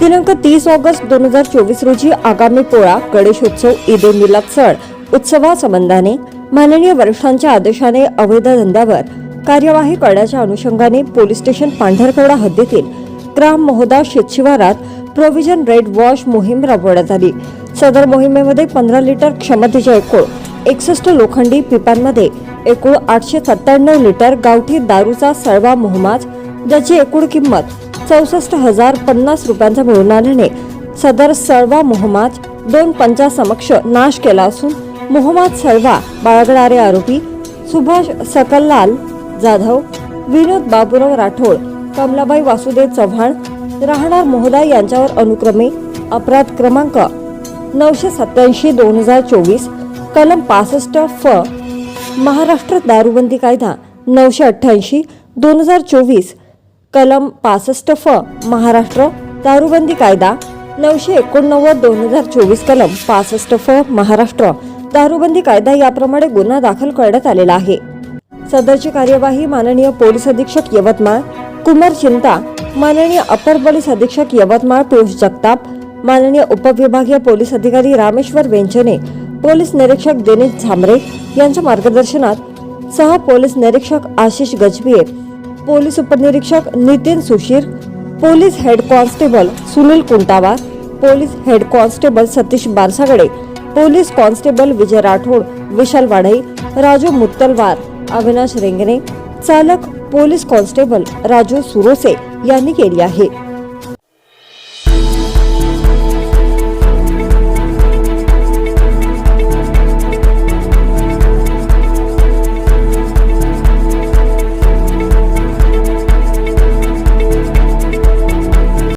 दिनांक तीस ऑगस्ट दोन हजार चोवीस रोजी आगामी पोळा गणेशोत्सव ईद ए मिलाद सण उत्सवासंबंधाने माननीय वरिष्ठांच्या आदेशाने अवैध धंद्यावर कार्यवाही करण्याच्या अनुषंगाने पोलीस स्टेशन पांढरकवडा हद्दीतील ग्राम महोदा शेतशिवारात प्रोव्हिजन रेड वॉश मोहीम राबवण्यात आली. सदर मोहिमेमध्ये पंधरा लिटर क्षमतेच्या एकूण एकसष्ट लोखंडी पिपांमध्ये एकूण आठशे सत्त्याण्णव लिटर गावठी दारूचा सळवा मोहमाज ज्याची एकूण किंमत चौसष्ट हजार पन्नास रुपयांचा मिळून आल्याने सदर सळवा मोहम्मद दोन पंचासमक्ष नाश केला असून मोहम्मद सळवा बाळगणारे आरोपी सुभाष सकललाल जाधव विनोद बाबुराव राठोड कमलाबाई वासुदेव चव्हाण राहणार मोहदा यांच्यावर अनुक्रमे अपराध क्रमांक नऊशे सत्याऐंशी दोन हजार चोवीस कलम पासष्ट फ महाराष्ट्र दारूबंदी कायदा नऊशे अठ्ठ्याऐंशी दोन हजार चोवीस कलम पासष्ट फ महाराष्ट्र दारूबंदी कायदा नऊशे एकोणनव्वद दोन हजार चोवीस कलम पासष्ट फ महाराष्ट्र दारूबंदी कायदा याप्रमाणे गुन्हा दाखल करण्यात आलेला आहे. सदरची कार्यवाही माननीय पोलीस अधीक्षक यवतमाळ कुमार चिंता माननीय अपर पोलीस अधीक्षक यवतमाळ पियुष जगताप माननीय उपविभागीय पोलीस अधिकारी रामेश्वर वेंचने पोलीस निरीक्षक दिनेश झांबरे यांच्या मार्गदर्शनात सह पोलीस निरीक्षक आशिष गजबिये पोलीस उपनिरीक्षक Nitin Sushir police head constable Sunil Kuntawar police head constable Satish Barsagade police constable Vijay Rathod Vishal Wadhai Raju Muttalwar Avinash Rengane चालक पोलीस कॉन्स्टेबल राजू सुरोसे यांनी केली आहे.